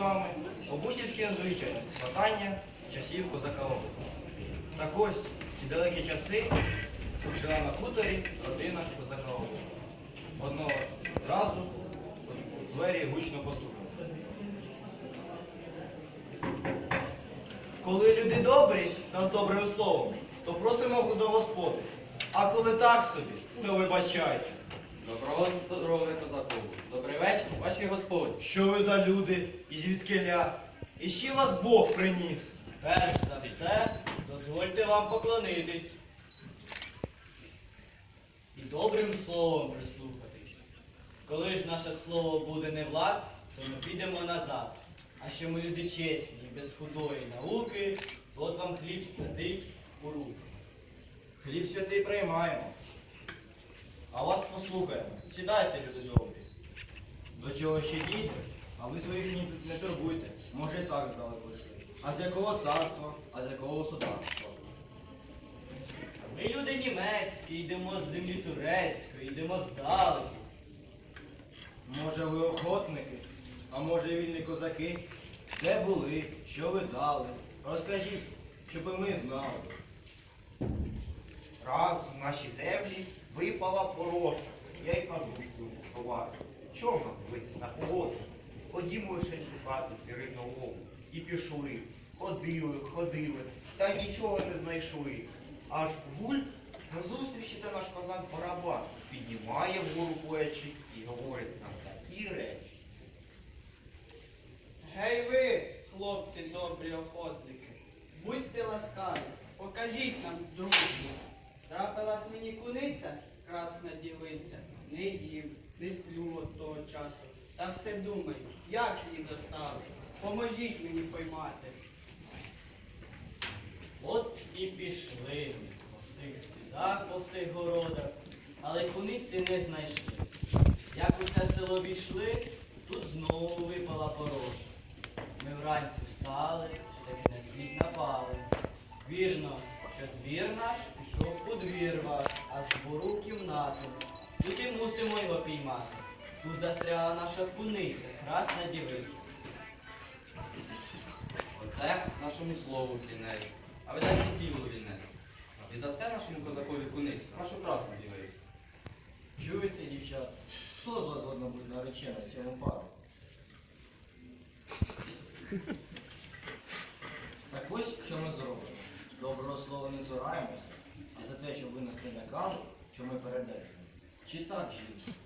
вами обучівські звичаї, сватання часів козака. Так ось ті далекі часи жила на хуторі родина козака Одного разу у двері гучно постукали. Коли люди добрі та з добрим словом, то просимо до господи. А коли так собі, то вибачайте. Вечір, вашій господі. Що ви за люди і звідкиля? І ще вас Бог приніс. Перш за все, дозвольте вам поклонитись. І добрим словом прислухатись. Коли ж наше слово буде не влад, то ми підемо назад. А що ми люди чесні і без худої науки, то от вам хліб святий у руки. Хліб святий приймаємо. А вас послухаємо. Сідайте, люди добрі. До чого ще дійде? А ви своїх не турбуйте. Може і так здалеко йшли. А з якого царства, а з якого сударства? Ми люди німецькі, йдемо з землі турецької, йдемо здалеку. Може ви охотники, а може вільні козаки? Де були, що ви дали? Розкажіть, щоб і ми знали. Раз в наші землі випала пороша. Я й кажу своєму товару. Нам дивитись на погоду? Ходімо лише шукати звірину лову. І пішли. Ходили, ходили, та нічого не знайшли. Аж гуль назустріч іде наш козак барабан, піднімає вгору плечі і говорить нам такі речі. Гей ви, хлопці добрі охотники, будьте ласкаві, покажіть нам дружбу. Трапилась мені куниця, красна дівиця, не їв, не сплю от того часу. Та все думаю, як її доставити. Поможіть мені поймати. От і пішли по всіх слідах, по всіх городах, але куниці не знайшли. Як у це село війшли, тут знову випала пороша. Ми вранці встали, таки на слід напали. Вірно, що звір наш пішов у двір ваш, а з двору кімнату. Тут і мусимо його піймати. Тут застряла наша куниця, красна дівиця. Оце нашому слову кінець. А ви дайте діло вінець. Віддасте нашому козакові куниць, нашу красну дівицю. Чуєте, дівчата? Хто з вас годно буде наречена цьому пару? Так ось що ми зробимо. Доброго слова не цураємося, а за те, щоб ви нас не лякали, що ми передержимо. Чи так, жінки?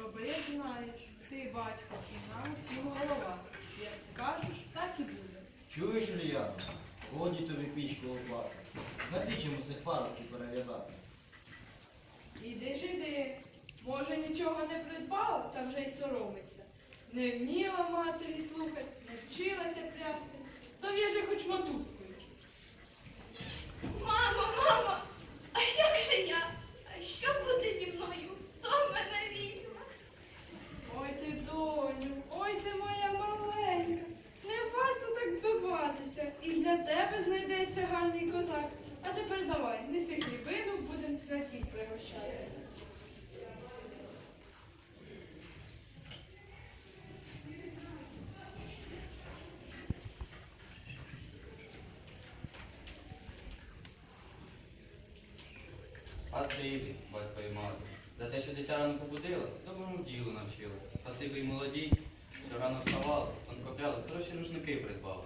Роби, як знаєш, ти батько і нам всім голова. Як скажеш, так і буде. Чуєш, Ульяна? Годі тобі пічку лупати. Знайди чому цих парубків перев'язати. Іди ж іди. Може нічого не придбала, та вже й соромиться. Не вміла матері слухати, не вчилася прясти, то в'яжи хоч мотузкою. Спасибі, батько і мати. За те, що дитя рано побудила, доброму ділу навчила. Спасибі й молоді, що рано вставали, тонко пряли, хороші рушники придбали.